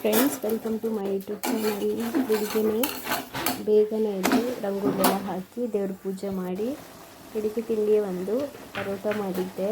Friends welcome to my YouTube channel ಬೆಳಿಗ್ಗೆನೇ ಬೇಗನೆ ಎದ್ದು ರಂಗೋಲಿ ಹಾಕಿ ದೇವ್ರ ಪೂಜೆ ಮಾಡಿ, ಬೆಳಿಗ್ಗೆ ತಿಂಡಿ ಒಂದು ಪರೋಟ ಮಾಡಿದ್ದೆ.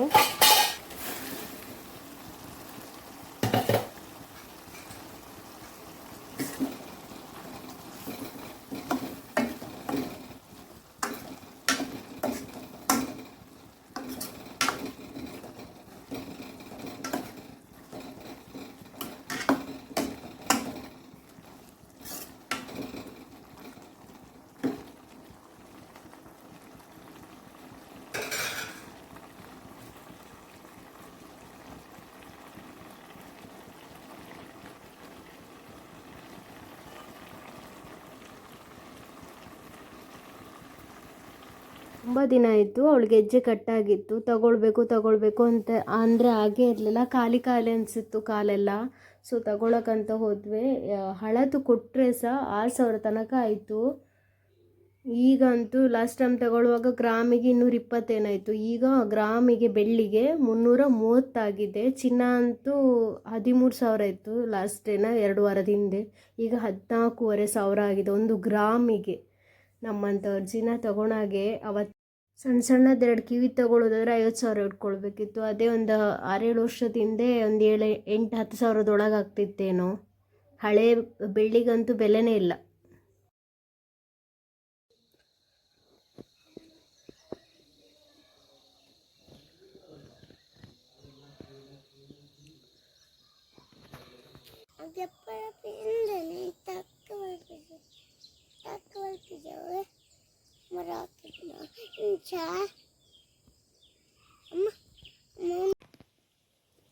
ತುಂಬ ದಿನ ಆಯಿತು, ಅವಳಿಗೆ ಹೆಜ್ಜೆ ಕಟ್ಟಾಗಿತ್ತು. ತಗೊಳ್ಬೇಕು ತಗೊಳ್ಬೇಕು ಅಂತ ಅಂದರೆ ಹಾಗೇ ಇರಲಿಲ್ಲ. ಖಾಲಿ ಖಾಲಿ ಅನಿಸಿತ್ತು ಕಾಲೆಲ್ಲ. ಸೊ ತಗೊಳಕ್ಕಂತ ಹೋದ್ವಿ. ಹಳತು ಕೊಟ್ಟರೆ ಸಹ ಆರು ಸಾವಿರ ತನಕ ಆಯಿತು. ಈಗಂತೂ ಲಾಸ್ಟ್ ಟೈಮ್ ತಗೊಳ್ಳುವಾಗ ಗ್ರಾಮಿಗೆ ಇನ್ನೂರ ಇಪ್ಪತ್ತೇನಾಯಿತು ಈಗ ಗ್ರಾಮಿಗೆ, ಬೆಳ್ಳಿಗೆ ಮುನ್ನೂರ ಮೂವತ್ತಾಗಿದೆ ಚಿನ್ನ ಅಂತೂ ಹದಿಮೂರು ಸಾವಿರ ಇತ್ತು ಲಾಸ್ಟ್ ಡೇನ ಎರಡು ವಾರದ ಹಿಂದೆ. ಈಗ ಹದಿನಾಲ್ಕೂವರೆ ಸಾವಿರ ಆಗಿದೆ. ಒಂದು ಗ್ರಾಮಿಗೆ ನಮ್ಮಂಥವ್ರ ಚಿನ್ನ ತಗೊಳಾಗೆ ಅವತ್ತು ಸಣ್ಣ ಸಣ್ಣದೆರಡು ಕಿವಿ ತಗೊಳ್ಳೋದಾದ್ರೆ ಐವತ್ತು ಸಾವಿರ ಇಟ್ಕೊಳ್ಬೇಕಿತ್ತು. ಅದೇ ಒಂದು ಆರೇಳು ವರ್ಷದ ಹಿಂದೆ ಒಂದು ಏಳು ಎಂಟು ಹತ್ತು ಸಾವಿರದೊಳಗೆ ಆಗ್ತಿತ್ತೇನೋ. ಹಳೆ ಬೆಳ್ಳಿಗಂತೂ ಬೆಲೆನೇ ಇಲ್ಲ. Takawal pisa,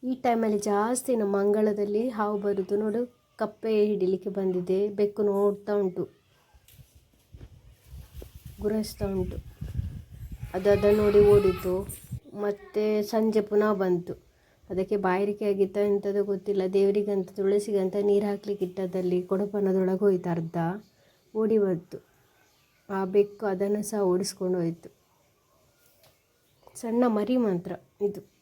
ಈ ಟೈಮಲ್ಲಿ ಜಾಸ್ತಿ ನಮ್ಮ ಅಂಗಳದಲ್ಲಿ ಹಾವು ಬರುದು ನೋಡು. ಕಪ್ಪೆ ಹಿಡಿಲಿಕ್ಕೆ ಬಂದಿದೆ. ಬೆಕ್ಕು ನೋಡ್ತಾ ಉಂಟು. ಗುರಸ್ತಾ ಉಂಟು. ಅದು ನೋಡಿ ಓಡಿತು. ಮತ್ತೆ ಸಂಜೆ ಪುನಃ ಬಂತು. ಅದಕ್ಕೆ ಬಾಯಾರಿಕೆ ಆಗಿತ್ತ ಎಂಥದ್ದು ಗೊತ್ತಿಲ್ಲ. ದೇವರಿಗಂತ, ತುಳಸಿಗಂತ ನೀರು ಹಾಕ್ಲಿಕ್ಕೆ ಇಟ್ಟದಲ್ಲಿ ಕೊಡಪನದೊಳಗೆ ಹೋಯ್ತು ಅರ್ಧ. ಓಡಿ ಬಂತು. ಆ ಬೆಕ್ಕು ಅದನ್ನು ಸಹ ಓಡಿಸ್ಕೊಂಡು ಹೋಯಿತು. ಸಣ್ಣ ಮರಿ ಮಾತ್ರ ಇದು.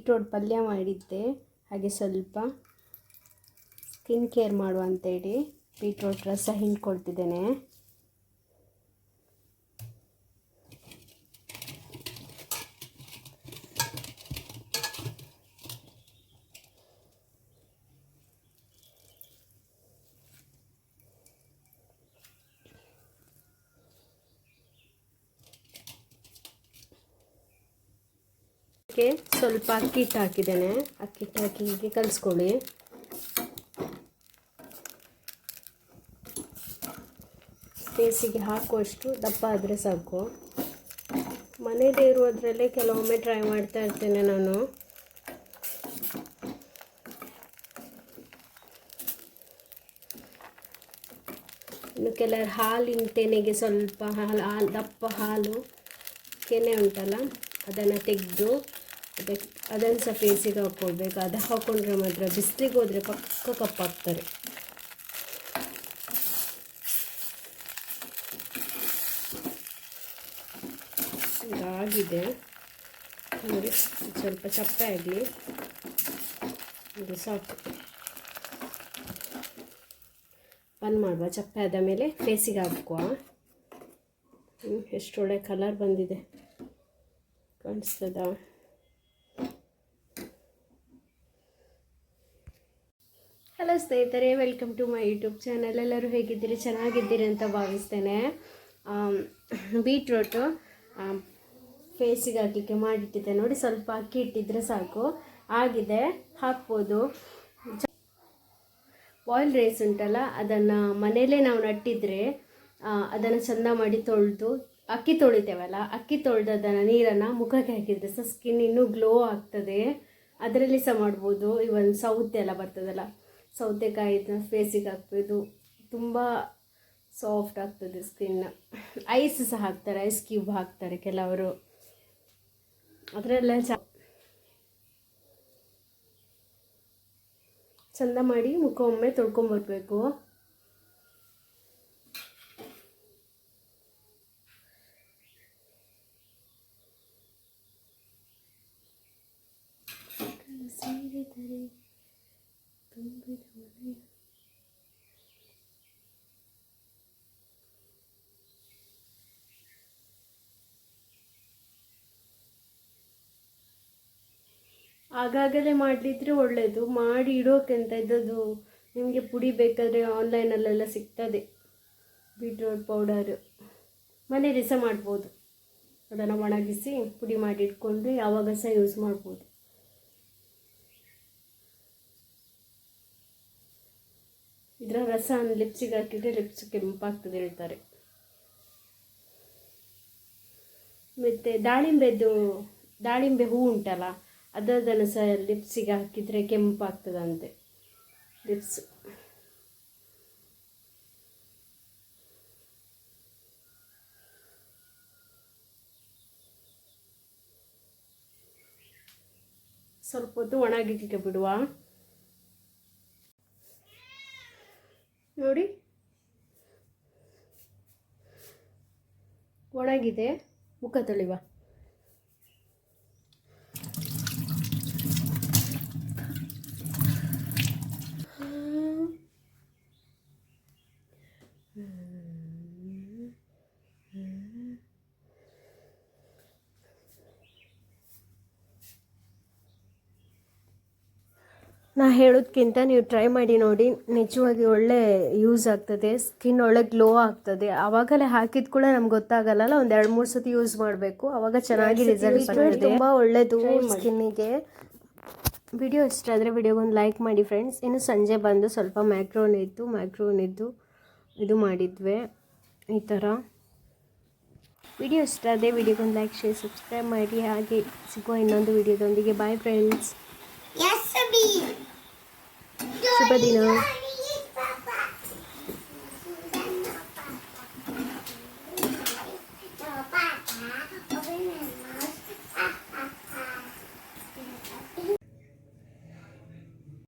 ಬೀಟ್ರೋಟ್ ಪಲ್ಯ ಮಾಡಿದ್ದೆ ಹಾಗೆ ಸ್ವಲ್ಪ ಸ್ಕಿನ್ ಕೇರ್ ಮಾಡುವ ಅಂತೇಳಿ ಬೀಟ್ರೋಟ್ ರಸ ಹಿಂಡ್ಕೊಳ್ತಿದ್ದೇನೆ. ಅದಕ್ಕೆ ಸ್ವಲ್ಪ ಅಕ್ಕಿ ಹಿಟ್ಟು ಹಾಕಿದ್ದೇನೆ. ಅಕ್ಕಿ ಹಿಟ್ಟು ಹಾಕಿ ಹೀಗೆ ಕಲಿಸ್ಕೊಳ್ಳಿ. ಫೇಸಿಗೆ ಹಾಕುವಷ್ಟು ದಪ್ಪ ಆದರೆ ಸಾಕು. ಮನೇಲಿ ಇರುವುದರಲ್ಲೇ ಕೆಲವೊಮ್ಮೆ ಟ್ರೈ ಮಾಡ್ತಾ ಇರ್ತೇನೆ ನಾನು. ಇನ್ನು ಕೆಲವರು ಹಾಲಿನ ತೆನೆಗೆ ಸ್ವಲ್ಪ ಹಾಲು ಹಾಲು, ದಪ್ಪ ಹಾಲು ಕೆನೆ ಉಂಟಲ್ಲ, ಅದನ್ನು ತೆಗೆದು ಅದಕ್ಕೆ ಅದನ್ನು ಸಹ ಫೇಸಿಗೆ ಹಾಕ್ಕೊಳ್ಬೇಕು ಅದು ಹಾಕ್ಕೊಂಡ್ರೆ ಮಾತ್ರ ಬಿಸಿಲಿಗೆ ಹೋದರೆ ಪಕ್ಕ ಕಪ್ಪಾಗ್ತಾರೆ ಇದಾಗಿದೆ. ನೋಡಿ, ಸ್ವಲ್ಪ ಚಪ್ಪೆ ಆಗಲಿ. ಇದು ಸಾಕು. ಬಂದ್ ಮಾಡುವ ಚಪ್ಪೆ ಆದ ಮೇಲೆ ಫೇಸಿಗೆ ಹಾಕುವ. ಎಷ್ಟು ಒಳ್ಳೆ ಕಲರ್ ಬಂದಿದೆ. ಕಾಣಿಸ್ತದ ಹಲೋ ಸ್ನೇಹಿತರೆ welcome to my YouTube channel. ಎಲ್ಲರೂ ಹೇಗಿದ್ದೀರಿ? ಚೆನ್ನಾಗಿದ್ದೀರಿ ಅಂತ ಭಾವಿಸ್ತೇನೆ. ಬೀಟ್ರೋಟು ಫೇಸಿಗೆ ಹಾಕಲಿಕ್ಕೆ ಮಾಡಿಟ್ಟಿದ್ದೆ. ನೋಡಿ, ಸ್ವಲ್ಪ ಅಕ್ಕಿ ಇಟ್ಟಿದ್ರೆ ಸಾಕು. ಆಗಿದೆ, ಹಾಕ್ಬೋದು. ಬಾಯ್ಲ್ ರೈಸ್ ಉಂಟಲ್ಲ, ಅದನ್ನು ಮನೆಯಲ್ಲೇ ನಾವು ನಟ್ಟಿದ್ರೆ ಅದನ್ನು ಚೆಂದ ಮಾಡಿ ತೊಳೆದು, ಅಕ್ಕಿ ತೊಳಿತೇವಲ್ಲ, ಅಕ್ಕಿ ತೊಳೆದು ಅದನ್ನು ನೀರನ್ನು ಮುಖಕ್ಕೆ ಹಾಕಿದರೆ ಸಹ ಸ್ಕಿನ್ ಇನ್ನೂ ಗ್ಲೋ ಆಗ್ತದೆ. ಅದರಲ್ಲಿ ಸಹ ಮಾಡ್ಬೋದು. ಇವನ್ ಸೌತೆ ಎಲ್ಲ ಬರ್ತದಲ್ಲ. ಸೌತೆಕಾಯಿ ಫೇಸಿಗೆ ಹಾಕ್ಬೋದು. ತುಂಬ ಸಾಫ್ಟ್ ಆಗ್ತದೆ ಸ್ಕಿನ್ನ ಐಸ್ ಸಹ ಹಾಕ್ತಾರೆ ಐಸ್ ಕ್ಯೂಬ್ ಹಾಕ್ತಾರೆ ಕೆಲವರು. ಅದರಲ್ಲೇ ಚಂದ ಮಾಡಿ ಮುಖ ಒಮ್ಮೆ ತೊಳ್ಕೊಂಬರ್ಬೇಕು. ಆಗಾಗಲೇ ಮಾಡಿದ್ರೆ ಒಳ್ಳೆಯದು ಮಾಡಿ ಇಡೋಕ್ಕಿಂತ ಇದ್ದದ್ದು ನಿಮಗೆ ಪುಡಿ ಬೇಕಾದರೆ ಆನ್ಲೈನಲ್ಲೆಲ್ಲ ಸಿಗ್ತದೆ. Beetroot powder. ಮನೇಲಿ ಸಹ ಮಾಡ್ಬೋದು. ಅದನ್ನು ಒಣಗಿಸಿ ಪುಡಿ ಮಾಡಿ ಇಟ್ಕೊಂಡು ಯಾವಾಗ ಸಹ ಯೂಸ್ ಮಾಡ್ಬೋದು. ಇದರ ರಸ ಲಿಪ್ಸಿಗೆ ಹಾಕಿದರೆ ಲಿಪ್ಸ್ ಕೆಂಪಾಗ್ತದೆ ಹೇಳ್ತಾರೆ. ಮತ್ತು ದಾಳಿಂಬೆದು, ದಾಳಿಂಬೆ ಹೂ ಉಂಟಲ್ಲ ಅದನ್ನು ಸಹ ಲಿಪ್ಸಿಗೆ ಹಾಕಿದರೆ ಕೆಂಪಾಗ್ತದಂತೆ. ಲಿಪ್ಸ್ ಸ್ವಲ್ಪ ಹೊತ್ತು ಒಣಗಿಲಿಕ್ಕೆ ಬಿಡುವ. ನೋಡಿ. ಒಣಗಿದೆ. ಮುಖ ತೊಳಿವ. ನಾ ಹೇಳೋದಕ್ಕಿಂತ ನೀವು ಟ್ರೈ ಮಾಡಿ ನೋಡಿ ನಿಜವಾಗಿ ಒಳ್ಳೆ ಯೂಸ್ ಆಗ್ತದೆ ಸ್ಕಿನ್ ಒಳ್ಳೆ ಗ್ಲೋ ಆಗ್ತದೆ. ಆವಾಗಲೇ ಹಾಕಿದ ಕೂಡ ನಮ್ಗೆ ಗೊತ್ತಾಗಲ್ಲ ಒಂದು ಎರಡು ಮೂರು ಸತಿ ಯೂಸ್ ಮಾಡಬೇಕು. ಆವಾಗ ಚೆನ್ನಾಗಿ ರಿಸಲ್ಟ್ ಬರ್ತದೆ ತುಂಬ ಒಳ್ಳೆಯದು ಸ್ಕಿನ್ನಿಗೆ ವಿಡಿಯೋ ಇಷ್ಟ ಆದರೆ ವಿಡಿಯೋಗೊಂದು ಲೈಕ್ ಮಾಡಿ ಫ್ರೆಂಡ್ಸ್ ಇನ್ನು ಸಂಜೆ ಬಂದು ಸ್ವಲ್ಪ ಮ್ಯಾಕ್ರೋನ್ ಇತ್ತು ಮ್ಯಾಕ್ರೋನ್ ಇದ್ದು ಇದು ಮಾಡಿದ್ವಿ. ಈ ಥರ ವಿಡಿಯೋ ಇಷ್ಟ ಅದೇ ವಿಡಿಯೋಗೊಂದು ಲೈಕ್ ಶೇರ್ ಸಬ್ಸ್ಕ್ರೈಬ್ ಮಾಡಿ. ಹಾಗೆ ಸಿಗುವ ಇನ್ನೊಂದು ವಿಡಿಯೋದೊಂದಿಗೆ. Bye friends. ಶುಭ ದಿನ